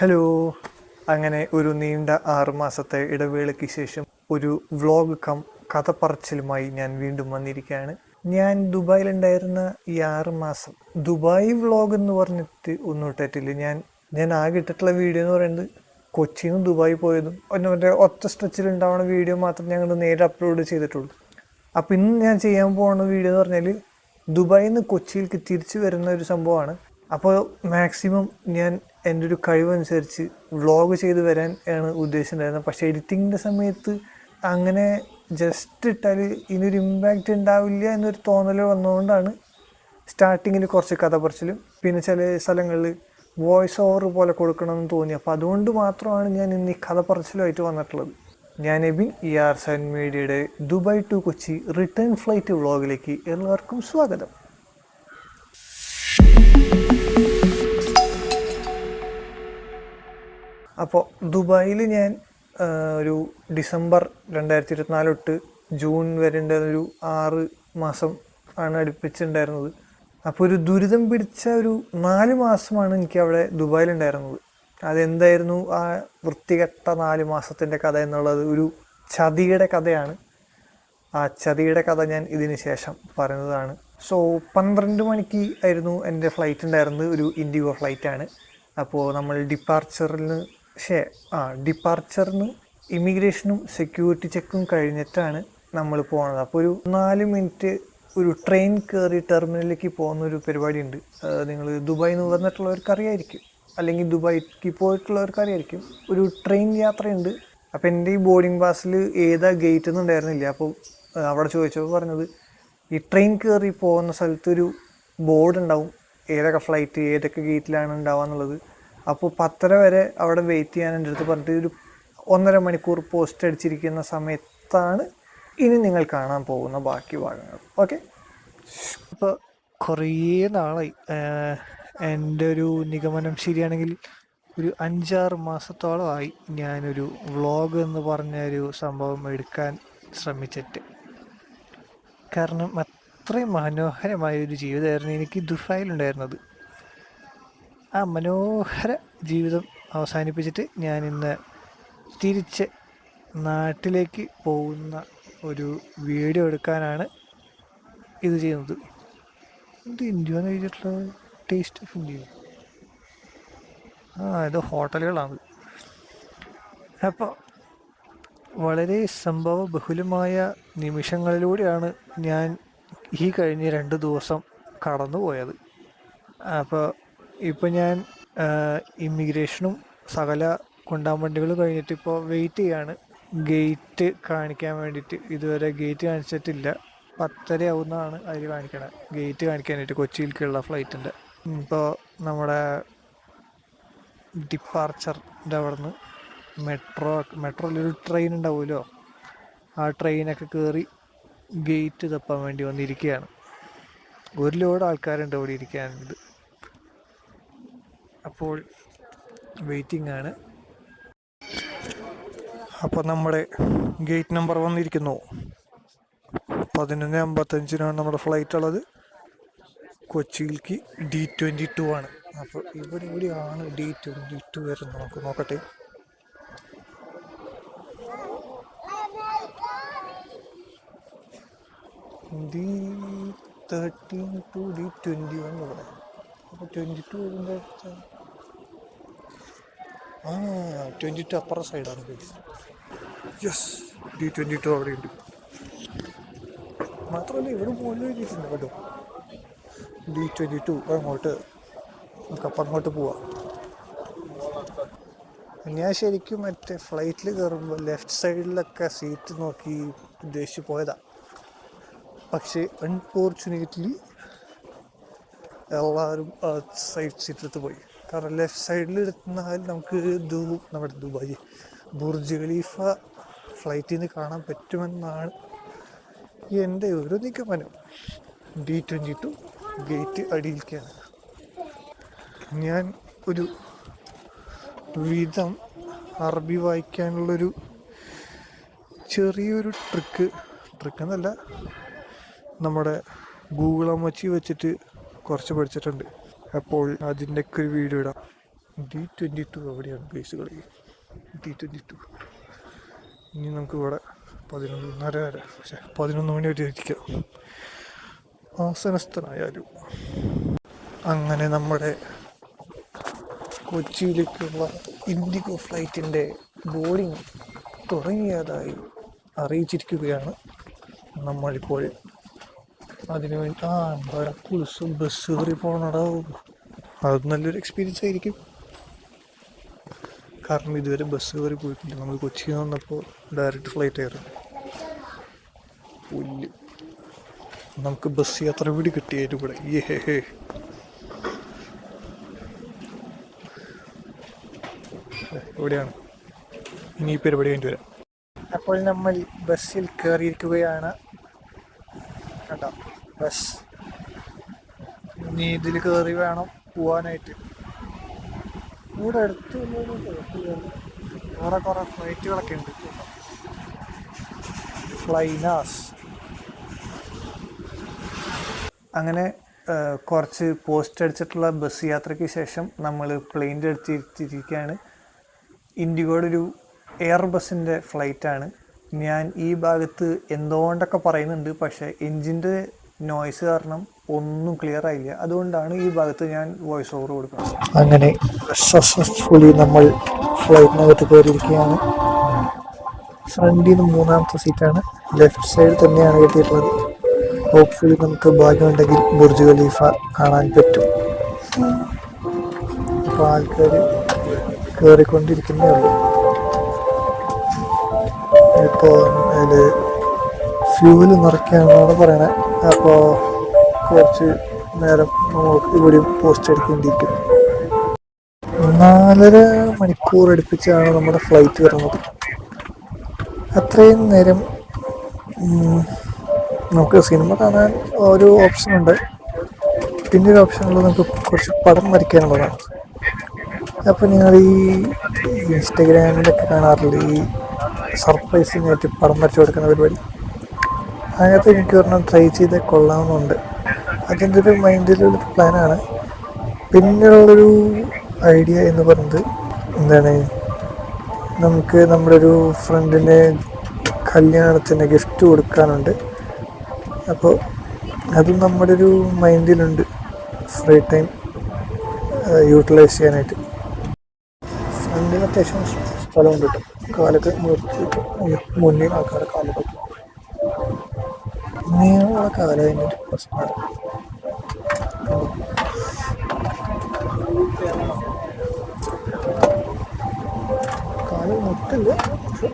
Hello അങ്ങനെ ഒരു നീണ്ട ആറുമാസത്തെ ഇടവേളയ്ക്ക് ശേഷം ഒരു വ്ളോഗ് കം കഥ പറച്ചിലുമായി ഞാൻ വീണ്ടും വന്നിരിക്കുകയാണ്. ഞാൻ ദുബായിലുണ്ടായിരുന്ന ഈ ആറ് മാസം ദുബായ് വ്ളോഗ് എന്ന് പറഞ്ഞിട്ട് ഒന്നും ഇട്ടിട്ടില്ല ഞാൻ ഞാൻ ആകെ ഇട്ടിട്ടുള്ള വീഡിയോ എന്ന് പറയുന്നത് കൊച്ചിയിൽ നിന്ന് ദുബായി പോയതും മറ്റേ ഒറ്റ സ്ട്രെച്ചിൽ ഉണ്ടാവുന്ന വീഡിയോ മാത്രം ഞങ്ങൾ നേരെ അപ്ലോഡ് ചെയ്തിട്ടുള്ളൂ. അപ്പം ഇന്ന് ഞാൻ ചെയ്യാൻ പോകുന്ന വീഡിയോ എന്ന് പറഞ്ഞാൽ ദുബായിൽ നിന്ന് കൊച്ചിയിലേക്ക് തിരിച്ചു വരുന്ന ഒരു സംഭവമാണ്. അപ്പോൾ മാക്സിമം ഞാൻ എന്റെ ഒരു കഴിവനുസരിച്ച് വ്ളോഗ് ചെയ്ത് വരാൻ ആണ് ഉദ്ദേശിച്ചിട്ടുണ്ടായിരുന്നത്. പക്ഷേ എഡിറ്റിങ്ങിന്റെ സമയത്ത് അങ്ങനെ ജസ്റ്റ് ഇട്ടാൽ ഇനിയൊരു ഇമ്പാക്റ്റ് ഉണ്ടാവില്ല എന്നൊരു തോന്നൽ വന്നതുകൊണ്ടാണ് സ്റ്റാർട്ടിങ്ങിൽ കുറച്ച് കഥ പറച്ചിലും. പിന്നെ ചില സ്ഥലങ്ങളിൽ വോയിസ് ഓവർ പോലെ കൊടുക്കണമെന്ന് തോന്നി. അപ്പോൾ അതുകൊണ്ട് മാത്രമാണ് ഞാൻ ഇന്ന് ഈ കഥ പറച്ചിലുമായിട്ട് വന്നിട്ടുള്ളത്. ഞാൻ എബിൻ ഇ ആർ സൻ മീഡിയയുടെ Dubai to Kochi return flight വ്ളോഗിലേക്ക് എല്ലാവർക്കും സ്വാഗതം. അപ്പോൾ ദുബായിൽ ഞാൻ ഒരു ഡിസംബർ രണ്ടായിരത്തി ഇരുപത്തിനാല് തൊട്ട് ജൂൺ വരെ ഉണ്ടായിരുന്ന ഒരു ആറ് മാസം ആണ് അടുപ്പിച്ചിട്ടുണ്ടായിരുന്നത്. അപ്പോൾ ഒരു ദുരിതം പിടിച്ച ഒരു നാല് മാസമാണ് എനിക്ക് അവിടെ ദുബായിലുണ്ടായിരുന്നത്. അതെന്തായിരുന്നു ആ വൃത്തികെട്ട നാല് മാസത്തിന്റെ കഥ എന്നുള്ളത് ഒരു ചതിയുടെ കഥയാണ്. ആ ചതിയുടെ കഥ ഞാൻ ഇതിന് ശേഷം പറയുന്നതാണ്. സോ പന്ത്രണ്ട് മണിക്ക് ആയിരുന്നു എന്റെ ഫ്ലൈറ്റ് ഉണ്ടായിരുന്നത്. ഒരു ഇൻഡിഗോ ഫ്ലൈറ്റാണ്. അപ്പോൾ നമ്മൾ ഡിപ്പാർച്ചറിന് ഷേ ആ ഡിപ്പാർച്ചറിന് ഇമിഗ്രേഷനും സെക്യൂരിറ്റി ചെക്കും കഴിഞ്ഞിട്ടാണ് നമ്മൾ പോകുന്നത് അപ്പോൾ ഒരു നാല് മിനിറ്റ് ഒരു ട്രെയിൻ കയറി ടെർമിനലിലേക്ക് പോകുന്ന ഒരു പരിപാടി ഉണ്ട് നിങ്ങൾ ദുബായ് എന്ന് പറഞ്ഞിട്ടുള്ളവർക്കറിയായിരിക്കും അല്ലെങ്കിൽ ദുബായിക്ക് പോയിട്ടുള്ളവർക്ക് അറിയായിരിക്കും. ഒരു ട്രെയിൻ യാത്രയുണ്ട്. അപ്പോൾ എന്റെ ഈ ബോർഡിംഗ് പാസിൽ ഏതാ ഗേറ്റ് ഒന്നും ഉണ്ടായിരുന്നില്ല. അപ്പോൾ അവിടെ ചോദിച്ചപ്പോൾ പറഞ്ഞത് ഈ ട്രെയിൻ കയറി പോകുന്ന സ്ഥലത്തൊരു ബോർഡ് ഉണ്ടാവും. ഏതൊക്കെ ഫ്ലൈറ്റ് ഏതൊക്കെ ഗേറ്റിലാണ് ഉണ്ടാവുക എന്നുള്ളത്. അപ്പോൾ പത്തര വരെ അവിടെ വെയിറ്റ് ചെയ്യാൻ എന്റെ അടുത്ത് പറഞ്ഞിട്ട് ഒരു ഒന്നര മണിക്കൂർ പോസ്റ്റ് അടിച്ചിരിക്കുന്ന സമയത്താണ് ഇനി നിങ്ങൾ കാണാൻ പോകുന്ന ബാക്കി ഭാഗങ്ങൾ. ഓക്കെ അപ്പോൾ കുറേ നാളായി. എന്റെ ഒരു നിഗമനം ശരിയാണെങ്കിൽ ഒരു അഞ്ചാറ് മാസത്തോളമായി ഞാനൊരു വ്ളോഗ് എന്ന് പറഞ്ഞ ഒരു സംഭവം എടുക്കാൻ ശ്രമിച്ചിട്ട്. കാരണം അത്രയും മനോഹരമായ ഒരു ജീവിതമായിരുന്നു എനിക്ക് ദുബായിലുണ്ടായിരുന്നത് ആ മനോഹര ജീവിതം അവസാനിപ്പിച്ചിട്ട് ഞാൻ ഇന്ന് തിരിച്ച് നാട്ടിലേക്ക് പോകുന്ന ഒരു വീഡിയോ എടുക്കാനാണ് ഇത് ചെയ്യുന്നത്. ഇത് ഇന്ത്യ എന്ന് എഴുതിയിട്ടുള്ളത് ടേസ്റ്റ് ഓഫ് ഇന്ത്യ ആ ഇത് ഹോട്ടലുകളാണ്. അപ്പോൾ വളരെ സംഭവ ബഹുലമായ നിമിഷങ്ങളിലൂടെയാണ് ഞാൻ ഈ കഴിഞ്ഞ രണ്ട് ദിവസം കടന്നുപോയത്. അപ്പോൾ ഇപ്പോൾ ഞാൻ ഇമിഗ്രേഷനും സകല കൊണ്ടാൻ കഴിഞ്ഞിട്ട് ഇപ്പോൾ വെയിറ്റ് ചെയ്യാണ്. ഗേറ്റ് കാണിക്കാൻ വേണ്ടിയിട്ട് ഇതുവരെ ഗേറ്റ് കാണിച്ചിട്ടില്ല. പത്തര ആവുന്നതാണ് അതിൽ കാണിക്കണത്. ഗേറ്റ് കാണിക്കാനായിട്ട് കൊച്ചിയിലേക്കുള്ള ഫ്ലൈറ്റിന്റെ ഇപ്പോൾ നമ്മുടെ ഡിപ്പാർച്ചറിന്റെ അവിടെ നിന്ന് മെട്രോ മെട്രോയിലൊരു ട്രെയിൻ ഉണ്ടാവുമല്ലോ ആ ട്രെയിനൊക്കെ കയറി ഗേറ്റ് തപ്പാൻ വേണ്ടി വന്നിരിക്കുകയാണ് ഒരു ലോഡ് ആൾക്കാരുണ്ട് അവിടെ ഇരിക്കാനുണ്ട് അപ്പോൾ വെയിറ്റിംഗ് ആണ് അപ്പോൾ നമ്മുടെ ഗേറ്റ് നമ്പർ വന്നിരിക്കുന്നു. പതിനൊന്ന് അമ്പത്തഞ്ചിനാണ് നമ്മുടെ ഫ്ലൈറ്റ് ഉള്ളത്. കൊച്ചിയിലേക്ക് ഡി ട്വന്റി ടു ആണ്. അപ്പോൾ ഇവിടെ ഇവിടെയാണ് ഡി ട്വന്റി ടു വരുന്നത്. നമുക്ക് നോക്കട്ടെ. D thirteen to D twenty one ഇവിടെ. അപ്പോൾ ട്വന്റി ടു വരുമ്പോൾ ആ ട്വന്റി ടു അപ്പുറ സൈഡാണ് യെസ് ഡി ട്വന്റി ടു അവിടെ ഉണ്ട് മാത്രമല്ല ഇവിടെ മുകളിൽ എഴുതിയിട്ടുണ്ട് കേട്ടോ. ഡി ട്വന്റി ടു അങ്ങോട്ട് നമുക്കപ്പം അങ്ങോട്ട് പോവാം. ഞാൻ ശരിക്കും മറ്റേ ഫ്ലൈറ്റിൽ കയറുമ്പോൾ ലെഫ്റ്റ് സൈഡിലൊക്കെ സീറ്റ് നോക്കി ഉദ്ദേശിച്ച് പോയതാണ് പക്ഷേ അൺഫോർച്ചുനേറ്റ്ലി എല്ലാവരും സൈഡ് സീറ്റിലെടുത്ത് പോയി. കാരണം ലെഫ്റ്റ് സൈഡിൽ ഇരുന്നാൽ നമുക്ക് ദു നമ്മുടെ ദുബായ് ബുർജ് ഖലീഫ ഫ്ലൈറ്റിൽ നിന്ന് കാണാൻ പറ്റുമെന്നാണ് എന്റെ ഒരു നിഗമനം. ഡി ട്വന്റി ടു ഗേറ്റ് അടിയിലേക്കാണ് ഞാൻ ഒരു വിധം അറബി വായിക്കാനുള്ളൊരു ചെറിയൊരു ട്രിക്ക് ട്രിക്ക് എന്നല്ല നമ്മുടെ ഗൂഗിൾ അമ്മച്ചി വെച്ചിട്ട് കുറച്ച് പഠിച്ചിട്ടുണ്ട്. അപ്പോൾ അതിന്റെയൊക്കെ ഒരു വീഡിയോ ഇടാം. ഡി ട്വന്റി ടു എവിടെയാണ് ബേസ് കളി. ഡി ട്വന്റി ടു ഇനി നമുക്ക് ഇവിടെ പതിനൊന്നര വരെ. പക്ഷേ പതിനൊന്ന് മണി വരെ ഇരിക്കാം. ആസനസ്ഥനായാലും. അങ്ങനെ നമ്മുടെ കൊച്ചിയിലേക്കുള്ള ഇൻഡിഗോ ഫ്ലൈറ്റിന്റെ ബോർഡിങ് തുടങ്ങിയതായി അറിയിച്ചിരിക്കുകയാണ് നമ്മളിപ്പോൾ അതിനു വേണ്ടി ആ ഇവിടെ കുളിസും ബസ് കയറി പോകണടാ അത് നല്ലൊരു എക്സ്പീരിയൻസ് ആയിരിക്കും. കാരണം ഇതുവരെ ബസ് കയറി പോയിട്ടില്ല. നമ്മൾ കൊച്ചിയിൽ നിന്ന് വന്നപ്പോൾ ഡയറക്റ്റ് ഫ്ലൈറ്റ് ആയിരുന്നു. പുല്ല്. നമുക്ക് ബസ് യാത്ര കൂടി കിട്ടിയായിട്ട് ഇവിടെ ഏ ഹേ ഇനി ഈ പരിപാടി കഴിഞ്ഞ് വരാം. അപ്പോൾ നമ്മൾ ബസ്സിൽ കയറിയിരിക്കുകയാണ്. കണ്ടോ? ബസ് ഇനി ഇതിൽ കയറി വേണം പോവാനായിട്ട്. ഇവിടെ അടുത്ത് വേറെ കുറേ ഫ്ലൈറ്റുകളൊക്കെ ഉണ്ട്. ഫ്ലൈനാസ്. അങ്ങനെ കുറച്ച് പോസ്റ്റ് അടിച്ചിട്ടുള്ള ബസ് യാത്രയ്ക്ക് ശേഷം നമ്മൾ പ്ലെയിന്റെ അടുത്തിരിക്കുകയാണ് ഇൻഡിഗോയുടെ ഒരു എയർ ബസ്സിന്റെ ഫ്ലൈറ്റാണ് ഞാൻ ഈ ഭാഗത്ത് എന്തുകൊണ്ടൊക്കെ പറയുന്നുണ്ട് പക്ഷേ എൻജിന്റെ നോയ്സ് കാരണം ഒന്നും ക്ലിയർ ആയില്ല. അതുകൊണ്ടാണ് ഈ ഭാഗത്ത് ഞാൻ വോയിസ് ഓവർ കൊടുക്കുന്നത്. അങ്ങനെ സക്സസ്ഫുള്ളി നമ്മൾ ഫ്ലൈറ്റിനകത്ത് കയറിയിരിക്കുകയാണ്. ഫ്രണ്ടിൽ നിന്ന് മൂന്നാമത്തെ സീറ്റാണ് ലെഫ്റ്റ് സൈഡിൽ തന്നെയാണ് കിട്ടിയിട്ടുള്ളത്. ഹോപ്പ്ഫുള്ളി നമുക്ക് ഭാഗ്യമുണ്ടെങ്കിൽ ബുർജ് ഖലീഫ കാണാൻ പറ്റും. അപ്പോൾ ആൾക്കാർ കയറിക്കൊണ്ടിരിക്കുന്നേ ഉള്ളൂ. ഇപ്പോൾ അതിൽ ഫ്യൂവൽ നിറയ്ക്കുകയാണെന്നാണ് പറയണത് അപ്പോൾ കുറച്ച് നേരം നമുക്ക് ഇവിടെയും പോസ്റ്റ് എടുക്കേണ്ടിയിരിക്കും നാലര മണിക്കൂർ അടുപ്പിച്ചാണ് നമ്മുടെ ഫ്ലൈറ്റ് വരുന്നത്. അത്രയും നേരം നമുക്ക് സിനിമ കാണാൻ ഒരു ഓപ്ഷൻ ഉണ്ട്. പിന്നെ ഒരു ഓപ്ഷൻ ഉള്ളത് നമുക്ക് കുറച്ച് പടം വരയ്ക്കാനുള്ളതാണ്. അപ്പോൾ നിങ്ങൾ ഈ ഇൻസ്റ്റഗ്രാമിലൊക്കെ കാണാറില്ല? ഈ സർപ്രൈസിങ് ആയിട്ട് പടം വരച്ചു കൊടുക്കുന്ന പരിപാടി. അങ്ങനത്തെ എനിക്ക് ഒരെണ്ണം ട്രൈ ചെയ്ത് കൊള്ളാമെന്നുണ്ട് അതിന്റെ ഒരു മൈൻഡിലുള്ള പ്ലാനാണ് പിന്നെയുള്ളൊരു ഐഡിയ എന്ന് പറയുന്നത് എന്താണ്? നമുക്ക് നമ്മുടെ ഒരു ഫ്രണ്ടിന് കല്യാണത്തിന് ഗിഫ്റ്റ് കൊടുക്കാനുണ്ട്. അപ്പോൾ അതും നമ്മുടെ ഒരു മൈൻഡിലുണ്ട് ഫ്രീ ടൈം യൂട്ടിലൈസ് ചെയ്യാനായിട്ട്. ഫ്രണ്ടിന് അത്യാവശ്യം സ്ഥലമുണ്ട് കേട്ടോ. കാലൊക്കെ നിർത്തി മുന്നേ ആൾക്കാരെ കാലൊക്കെ നീളമുള്ള കാലം അതിൻ്റെ ഒരു പ്രശ്നമാണ് കാല് മുട്ടില്ല പക്ഷെ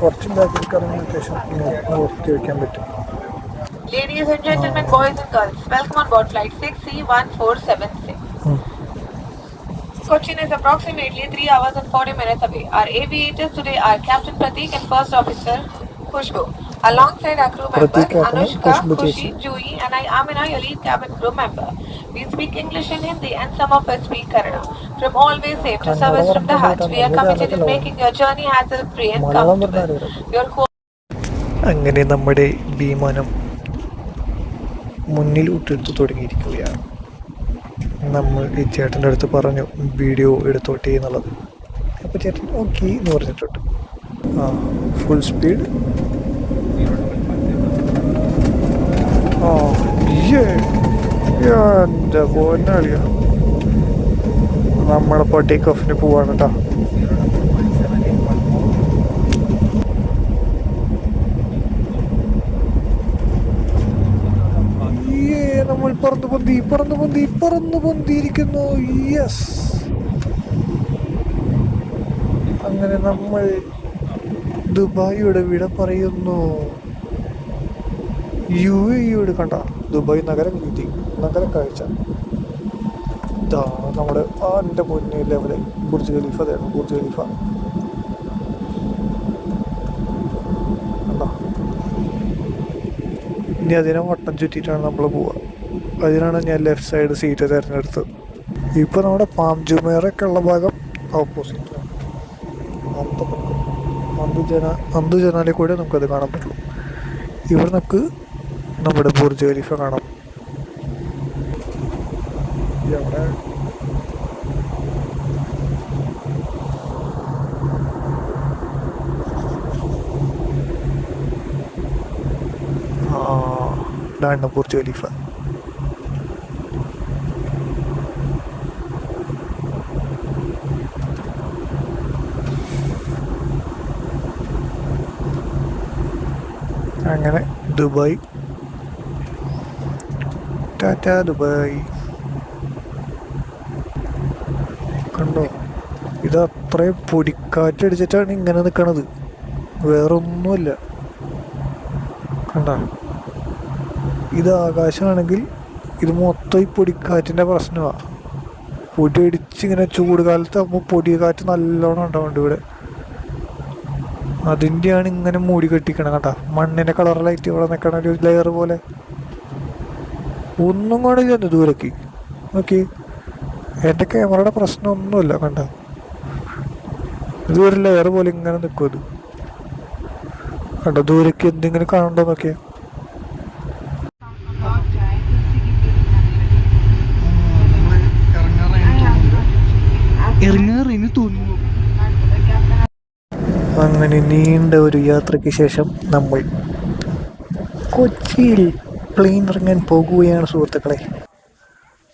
കുറച്ച് ബാക്കിലേക്ക് ഇറങ്ങി അത്യാവശ്യം നിർത്തി വയ്ക്കാൻ പറ്റും Ladies and gentlemen, boys and girls, welcome on board flight 6C1476. Hmm. Cochin is approximately 3 hours and 40 minutes away. Our aviators today are Captain Pratik and First Officer Khushbu. Alongside our crew members Anushka, Khushi, Jui and I Amina, your lead cabin crew member. We speak English and Hindi and some of us speak Kannada. From always safe to service from the heart, we are committed in making your journey hassle-free and comfortable. Your അങ്ങനെ നമ്മുടെ വിമാനം മുന്നിലോട്ടെടുത്ത് തുടങ്ങിയിരിക്കുകയാണ് നമ്മൾ ഈ ചേട്ടന്റെ അടുത്ത് പറഞ്ഞു video എടുത്തോട്ടെ എന്നുള്ളത് അപ്പോൾ ചേട്ടൻ ഓക്കെ എന്ന് പറഞ്ഞിട്ടുണ്ട് ഫുൾ സ്പീഡ് ആ യ്യേ. എന്റെ പോന്നളിയ നമ്മളിപ്പോൾ ടേക്ക് ഓഫിന് പോവാണ് കേട്ടോ നമ്മൾ പറന്നു പൊന്തി പറന്നു പൊന്തി പറന്നു പൊന്തിയിരിക്കുന്നു യെസ് അങ്ങനെ നമ്മൾ ദുബായിയുടെ വിട പറയുന്നു യു എയുടെ കണ്ട ദുബായ് നഗരം വീതി നഗര കാഴ്ച. നമ്മുടെ ആ എന്റെ മുന്നേ ലെവൽ ബുർജ് ഖലീഫ തേടും ബുർജ് ഖലീഫ. ഇനി അതിനെ വട്ടം ചുറ്റിയിട്ടാണ് നമ്മൾ പോവുക. അതിനാണ് ഞാൻ ലെഫ്റ്റ് സൈഡ് സീറ്റ് തിരഞ്ഞെടുത്തത് ഇപ്പോൾ നമ്മുടെ പാം ജുമേറൊക്കെ ഉള്ള ഭാഗം ഓപ്പോസിറ്റ് അന്തുജന അന്തുജനാലിൽ കൂടെ നമുക്കത് കാണാൻ പറ്റുള്ളൂ. ഇവിടെ നമുക്ക് നമ്മുടെ ബുർജ് ഖലീഫ കാണാം. അവിടെ ഇതാണ് ബുർജ് ഖലീഫ. അങ്ങനെ ദുബായ് ടാറ്റ ദുബായ്. കണ്ടോ? ഇത് അത്രയും പൊടിക്കാറ്റടിച്ചിട്ടാണ് ഇങ്ങനെ നിൽക്കണത് വേറൊന്നുമില്ല. കണ്ട? ഇത് ആകാശമാണെങ്കിൽ ഇത് മൊത്തം ഈ പൊടിക്കാറ്റിന്റെ പ്രശ്നമാണ് പൊടി അടിച്ച് ഇങ്ങനെ ചൂട് കാലത്ത് ആകുമ്പോൾ പൊടിക്കാറ്റ് നല്ലോണം ഉണ്ടാവുന്നുണ്ട് ഇവിടെ? അതിന്റെയാണ് ഇങ്ങനെ മൂടി കെട്ടിക്കണം കേട്ടാ മണ്ണിന്റെ കളർ ലൈറ്റ് ഇവിടെ നിൽക്കണ ഒരു ലെയർ പോലെ. ഒന്നും കൂടെ ചെന്ന് ദൂരക്ക്. ഓക്കെ എന്റെ ക്യാമറയുടെ പ്രശ്നമൊന്നുമില്ല കണ്ട? ഇതൊരു ലെയർ പോലെ ഇങ്ങനെ നിൽക്കും അത് കണ്ട ദൂരക്ക് എന്തെങ്കിലും കാണണ്ടോ നോക്കിയ ഇറങ്ങാറിന് തോന്നുന്നു. അങ്ങനെ നീണ്ട ഒരു യാത്രയ്ക്ക് ശേഷം നമ്മൾ കൊച്ചിയിൽ പ്ലെയിൻ ഇറങ്ങാൻ പോകുകയാണ് സുഹൃത്തുക്കളെ.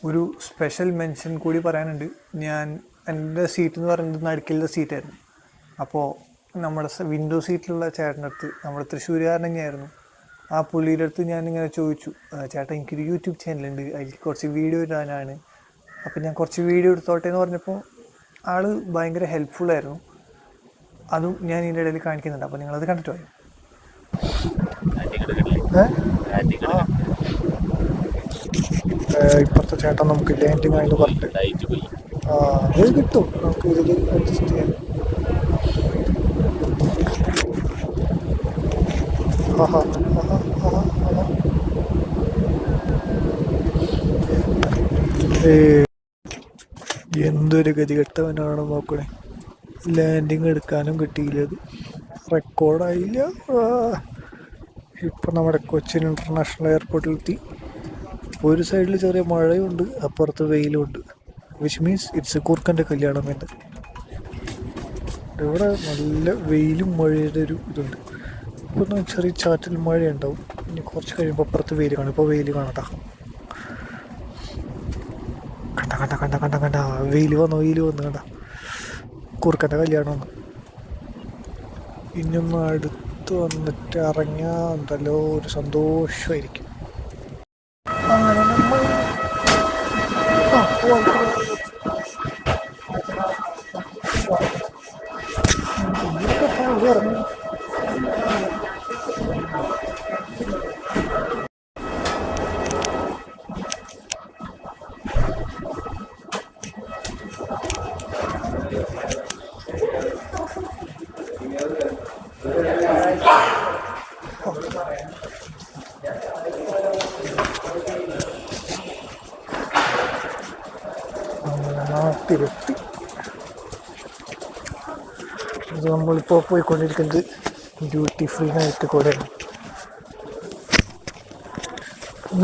ഒരു സ്പെഷ്യൽ മെൻഷൻ കൂടി പറയാനുണ്ട്. ഞാൻ എന്റെ സീറ്റ് എന്ന് പറയുന്നത് നടുക്കിലെ സീറ്റായിരുന്നു അപ്പോൾ നമ്മുടെ വിൻഡോ സീറ്റിലുള്ള ചേട്ടന്റെ അടുത്ത് നമ്മുടെ തൃശ്ശൂരുകാരൻ തന്നെയായിരുന്നു ആ പുള്ളിയുടെ അടുത്ത് ഞാൻ ഇങ്ങനെ ചോദിച്ചു ചേട്ടൻ ചേട്ടാ എനിക്കൊരു യൂട്യൂബ് ചാനലുണ്ട് അതിൽ കുറച്ച് വീഡിയോ ഇടാനാണ്. അപ്പോൾ ഞാൻ കുറച്ച് വീഡിയോ എടുത്തോട്ടെ എന്ന് പറഞ്ഞപ്പോൾ ആൾ ഭയങ്കര ഹെൽപ്ഫുള്ളായിരുന്നു അതും ഞാൻ ഇതിന്റെ ഇടയിൽ കാണിക്കുന്നുണ്ട്. അപ്പോൾ നിങ്ങളത് കണ്ടിട്ട് പോയി ഇപ്പോഴത്തെ ചേട്ടൻ നമുക്ക് ലാൻഡിങ് ആയിട്ട് പറഞ്ഞു ആ അത് കിട്ടും. നമുക്ക് ഇതിൽ അഡ്ജസ്റ്റ് ചെയ്യാം. ആഹാ ആഹാ ആഹാ ആഹാ. ഏ, എന്തൊരു ഗതികെട്ടവനാണ് നോക്കണേ ലാൻഡിങ് എടുക്കാനും കിട്ടിയില്ല. അത് റെക്കോർഡായില്ല ഇപ്പം നമ്മുടെ കൊച്ചിൻ ഇന്റർനാഷണൽ എയർപോർട്ടിലെത്തി. ഒരു സൈഡിൽ ചെറിയ മഴയുണ്ട് അപ്പുറത്ത് വെയിലുണ്ട്. വിച്ച് മീൻസ് ഇറ്റ്സ് കൂർക്കന്റെ കല്യാണം എന്ന് ഇവിടെ നല്ല വെയിലും മഴയുടെ ഒരു ഇതുണ്ട്. ഇപ്പോൾ ചെറിയ ചാറ്റൽ മഴയുണ്ടാവും. ഇനി കുറച്ച് കഴിയുമ്പോൾ അപ്പുറത്ത് വെയിൽ കാണും. ഇപ്പോൾ വെയിൽ കാണട്ടാ കണ്ട കണ്ട കണ്ട കണ്ട കണ്ട. വെയിൽ വന്നു വെയിൽ വന്നു കണ്ട. കുറുക്കന്റെ കല്യാണം ഇനിയൊന്ന് അടുത്ത് വന്നിട്ട് ഇറങ്ങിയാൽ ഉണ്ടല്ലോ ഒരു സന്തോഷമായിരിക്കും. പോയിക്കൊണ്ടിരിക്കുന്നത്. ഡ്യൂട്ടി ഫ്രീ നൈറ്റ് കൂടെയാണ്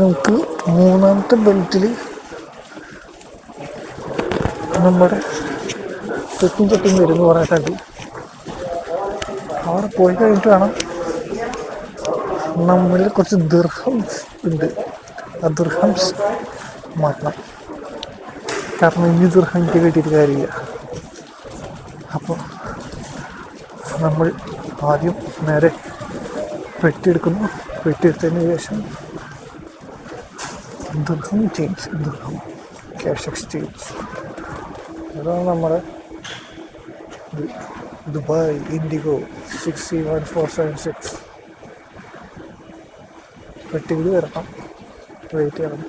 നമുക്ക് മൂന്നാമത്തെ ബെൽറ്റിൽ നമ്മുടെ ചെക്കും തെറ്റും വരുന്നു പറഞ്ഞിട്ടുണ്ട് അവിടെ പോയി കഴിഞ്ഞിട്ട് വേണം നമ്മളിൽ കുറച്ച് ദീർഘംസ് ഉണ്ട്. ആ ദീർഘംസ് മാറ്റണം. കാരണം ഇനി ദീർഘം എനിക്ക് കിട്ടിയിട്ട് കാര്യമില്ല അപ്പോൾ നമ്മൾ ആദ്യം നേരെ വെട്ടിയെടുക്കുന്നു. വെട്ടിയെടുത്തതിന് ശേഷം ദീർഘം ചേഞ്ച് ദീർഘം ക്യാഷ് എക്സ്ചേഞ്ച്. അതാണ് നമ്മുടെ Dubai IndiGo six C one four seven six. പെട്ടിയിൽ വരണം. വെയിറ്റ് ചെയ്യണം.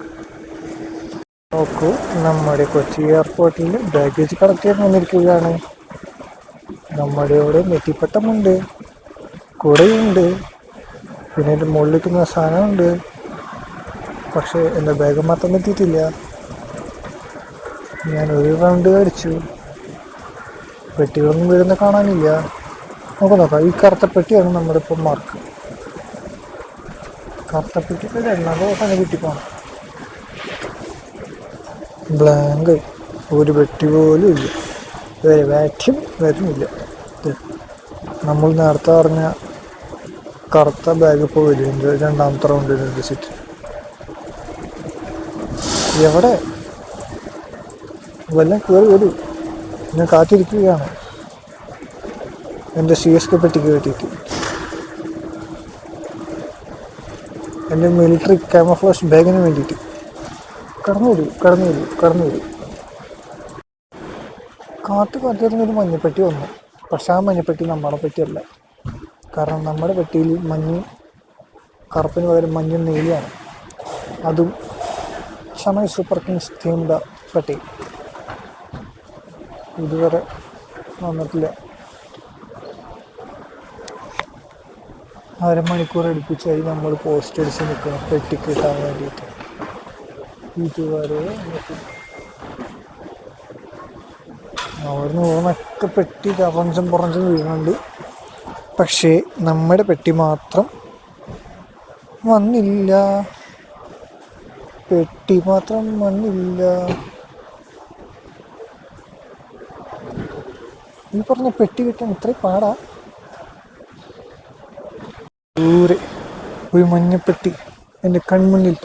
നോക്കൂ നമ്മുടെ കൊച്ചി എയർപോർട്ടിൽ ബാഗേജ് കളക്ട് ചെയ്യാൻ വന്നിരിക്കുകയാണ്. നമ്മുടെ ഇവിടെ നെറ്റിപ്പട്ടമുണ്ട് കുടയുണ്ട്. പിന്നെ എന്റെ മുകളിൽ സാധനമുണ്ട്. പക്ഷേ എന്റെ ബാഗ് മാത്രം എത്തിയിട്ടില്ല ഞാൻ ഒരു റൗണ്ട് അടിച്ചു. പെട്ടികളൊന്നും വരുന്ന കാണാനില്ല. നമുക്ക് നോക്കാം. ഈ കറുത്ത പെട്ടിയാണ് നമ്മുടെ ഇപ്പം മാർക്ക് കറുത്ത പെട്ടിക്ക് രണ്ടാമത് തന്നെ കിട്ടിപ്പോണം ബ്ലാങ്ക് ഒരു പെട്ടി പോലും ഇല്ല. വേറെ വാറ്റും വരുന്നില്ല. നമ്മൾ നേരത്തെ പറഞ്ഞ കറുത്ത ബാഗ് ഇപ്പോൾ വരും രണ്ടാമത്തെ റൗണ്ട് സെറ്റ് എവിടെ? വല്ലതും കയറി വരൂ. ഞാൻ കാത്തിരിക്കുകയാണ്. എന്റെ സി എസ് കെ പെട്ടിക്ക് പറ്റിയിട്ട് എന്റെ മിലിറ്ററി ക്യാമഫ്ലാഷ് ബാഗിന് വേണ്ടിയിട്ട്. കടന്നു വരൂ കടന്നു വരൂ കടന്നു വരൂ. കാത്തു കാത്തിരുന്നൊരു മഞ്ഞപ്പെട്ടി വന്നു. പക്ഷെ ആ മഞ്ഞപ്പെട്ടി നമ്മളെ പെട്ടിയല്ല കാരണം നമ്മുടെ പെട്ടിയിൽ മഞ്ഞ് കറുപ്പിന് പകരം മഞ്ഞും നീലിയാണ്. അതും ഷമയ സൂപ്പർ കിങ്സ് തീംഡ പെട്ടി. ഇതുവരെ വന്നിട്ടില്ല. അരമണിക്കൂർ അടുപ്പിച്ചായി നമ്മൾ പോസ്റ്റ് അടിച്ച് നിൽക്കണം പെട്ടി കിട്ടാൻ വേണ്ടിയിട്ട്. ഇതുവരെ. അവിടുന്ന് പോകുന്നൊക്കെ പെട്ടി കറഞ്ചും പുറഞ്ചും വീഴുന്നുണ്ട് പക്ഷേ നമ്മുടെ പെട്ടി മാത്രം വന്നില്ല. പെട്ടി മാത്രം വന്നില്ല. ഈ പറഞ്ഞ പെട്ടി കിട്ടാൻ ഇത്രയും പാടാ? ദൂരെ ഒരു മഞ്ഞപ്പെട്ടി എന്റെ കൺമുന്നിൽ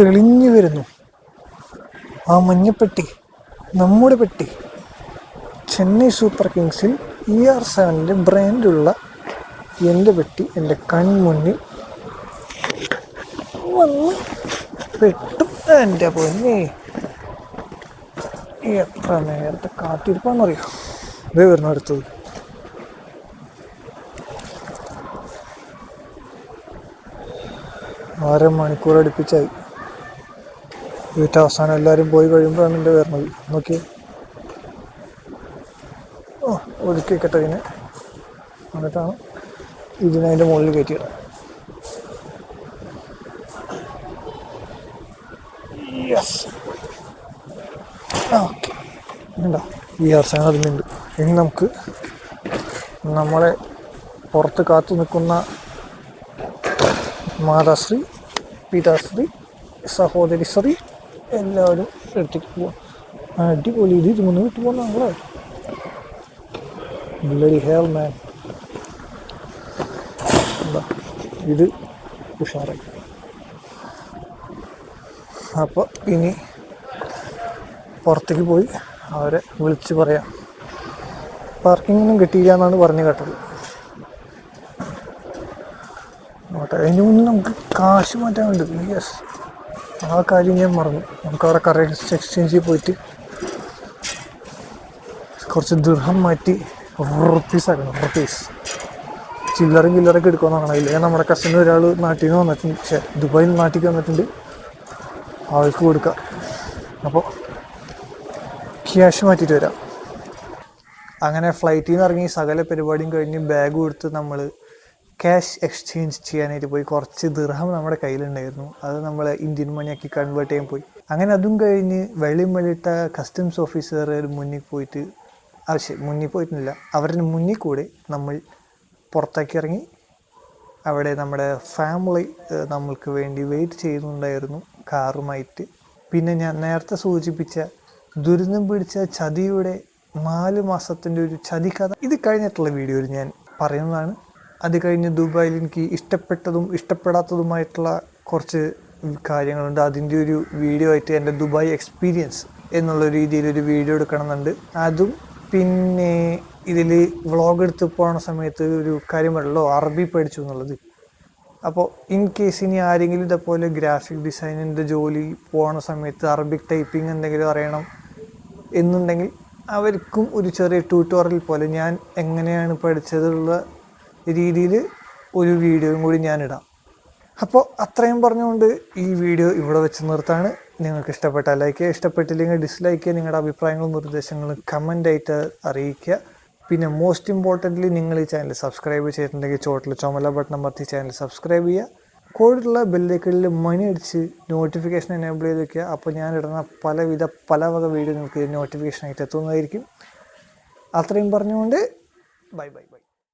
തെളിഞ്ഞു വരുന്നു. ആ മഞ്ഞപ്പെട്ടി നമ്മുടെ പെട്ടി. ചെന്നൈ സൂപ്പർ കിങ്സിൽ ഇ ആർ സെവനിന്റെ ബ്രാൻഡുള്ള എന്റെ പെട്ടി എന്റെ കൺമുന്നിൽ വന്ന് പെട്ടു എന്റെ പൊന്നെ. എത്ര നേരത്തെ കാത്തിരിപ്പാന്നറിയോ? ഇതേ വരുന്ന അടുത്തത്. അരമണിക്കൂർ അടുപ്പിച്ചായി വീട്ടവസാനം എല്ലാവരും പോയി കഴിയുമ്പോഴാണ് എന്റെ വരുന്നത്. നോക്കിയേ. ഒതുക്കി വെക്കട്ടെ ഇതിനെ. എന്നിട്ടാണ് ഇതിനതിന്റെ മുകളിൽ കയറ്റിയത് യെസ് ഈ അർച്ചന അതിലുണ്ട് ഇനി നമുക്ക് നമ്മളെ പുറത്ത് കാത്തു നിൽക്കുന്ന മാതാശ്രീ പിതാശ്രീ സഹോദരി ശ്രീ എല്ലാവരും എടുത്തിട്ട് പോവാം. അടിപൊളി. ഇത് ഇത് മുന്നോട്ട് പോകുന്ന നമ്മളെ ബ്ലഡി ഹെയർ മാൻ ഇത് ഉഷാറായി. അപ്പോൾ ഇനി പുറത്തേക്ക് പോയി അവരെ വിളിച്ച് പറയാം. പാർക്കിങ്ങൊന്നും കിട്ടിയില്ല എന്നാണ് പറഞ്ഞു കേട്ടത്. നോട്ടെ അതിന് മുന്നേ നമുക്ക് കാശ് മാറ്റാനുണ്ട് യെസ് ആ കാര്യം ഞാൻ മറന്നു. നമുക്ക് അവിടെ കറൻസി എക്സ്ചേഞ്ചിൽ പോയിട്ട് കുറച്ച് ദൃഹം മാറ്റി റുപ്പീസ് ആക്കണം റുപ്പീസ് ചില്ലറും ചില്ലറൊക്കെ എടുക്കുമെന്നാണ് ഇല്ലെങ്കിൽ നമ്മുടെ കസിന് ഒരാൾ നാട്ടിൽ നിന്ന് വന്നിട്ടുണ്ട്. പക്ഷേ ദുബായിൽ നാട്ടിലേക്ക് വന്നിട്ടുണ്ട്. ആൾക്ക് കൊടുക്കാം. അപ്പോൾ ക്യാഷ് മാറ്റിയിട്ട് വരാം. അങ്ങനെ ഫ്ലൈറ്റിൽ നിന്ന് ഇറങ്ങി സകല പരിപാടിയും കഴിഞ്ഞ് ബാഗ് കൊടുത്ത് നമ്മൾ ക്യാഷ് എക്സ്ചേഞ്ച് ചെയ്യാനായിട്ട് പോയി. കുറച്ച് ദിർഹം നമ്മുടെ കയ്യിലുണ്ടായിരുന്നു. അത് നമ്മൾ ഇന്ത്യൻ മണിയാക്കി കൺവേർട്ട് ചെയ്യാൻ പോയി. അങ്ങനെ അതും കഴിഞ്ഞ് വെള്ളിട്ട കസ്റ്റംസ് ഓഫീസർ മുന്നിൽ പോയിട്ട് ആവശ്യം മുന്നിൽ പോയിട്ടില്ല. അവരുടെ മുന്നിൽ കൂടെ നമ്മൾ പുറത്തേക്ക് ഇറങ്ങി അവിടെ നമ്മുടെ ഫാമിലി നമ്മൾക്ക് വേണ്ടി വെയിറ്റ് ചെയ്യുന്നുണ്ടായിരുന്നു കാറുമായിട്ട്. പിന്നെ ഞാൻ നേരത്തെ സൂചിപ്പിച്ച ദുരിതം പിടിച്ച ചതിയുടെ നാല് മാസത്തിന്റെ ഒരു ചതി കഥ ഇത് കഴിഞ്ഞിട്ടുള്ള വീഡിയോയിൽ ഞാൻ പറയുന്നതാണ്. അത് കഴിഞ്ഞ് ദുബായിൽ എനിക്ക് ഇഷ്ടപ്പെട്ടതും ഇഷ്ടപ്പെടാത്തതുമായിട്ടുള്ള കുറച്ച് കാര്യങ്ങളുണ്ട്. അതിന്റെ ഒരു വീഡിയോ ആയിട്ട് എന്റെ ദുബായ് എക്സ്പീരിയൻസ് എന്നുള്ള രീതിയിൽ ഒരു വീഡിയോ എടുക്കണമെന്നുണ്ട്. അതും പിന്നെ ഇതിൽ വ്ളോഗ് എടുത്ത് പോണ സമയത്ത് ഒരു കാര്യം പറഞ്ഞല്ലോ അറബി പഠിച്ചു എന്നുള്ളത്. അപ്പോൾ ഇൻ കേസ് ഇനി ആരെങ്കിലും ഇതേപോലെ ഗ്രാഫിക് ഡിസൈനിന്റെ ജോലി പോണ സമയത്ത് അറബിക് ടൈപ്പിംഗ് എന്തെങ്കിലും അറിയണം എന്നുണ്ടെങ്കിൽ അവർക്കും ഒരു ചെറിയ ട്യൂട്ടോറിയൽ പോലെ ഞാൻ എങ്ങനെയാണ് പഠിച്ചതുള്ള രീതിയിൽ ഒരു വീഡിയോയും കൂടി ഞാനിടാം അപ്പോൾ അത്രയും പറഞ്ഞുകൊണ്ട് ഈ വീഡിയോ ഇവിടെ വെച്ച് നിർത്താണ്. നിങ്ങൾക്ക് ഇഷ്ടപ്പെട്ട ലൈക്ക് ഇഷ്ടപ്പെട്ടില്ലെങ്കിൽ ഡിസ്ലൈക്ക് നിങ്ങളുടെ അഭിപ്രായങ്ങളും നിർദ്ദേശങ്ങളും കമന്റ് ആയിട്ട് അറിയിക്കുക. പിന്നെ മോസ്റ്റ് ഇമ്പോർട്ടന്റ്ലി നിങ്ങൾ ഈ ചാനൽ സബ്സ്ക്രൈബ് ചെയ്തിട്ടുണ്ടെങ്കിൽ ചോട്ടിൽ ചുമല ബട്ടൺ അമർത്തി ചാനൽ സബ്സ്ക്രൈബ് ചെയ്യുക. കൂടെയുള്ള ബെല്ലേക്കളിൽ മണി അടിച്ച് നോട്ടിഫിക്കേഷൻ എനേബിൾ ചെയ്ത് വെക്കുക. അപ്പോൾ ഞാൻ ഇടുന്ന പലവിധ പല വക വീഡിയോ നിങ്ങൾക്ക് നോട്ടിഫിക്കേഷൻ ആയിട്ട് എത്തുന്നതായിരിക്കും. അത്രയും പറഞ്ഞുകൊണ്ട് ബൈ ബൈ ബൈ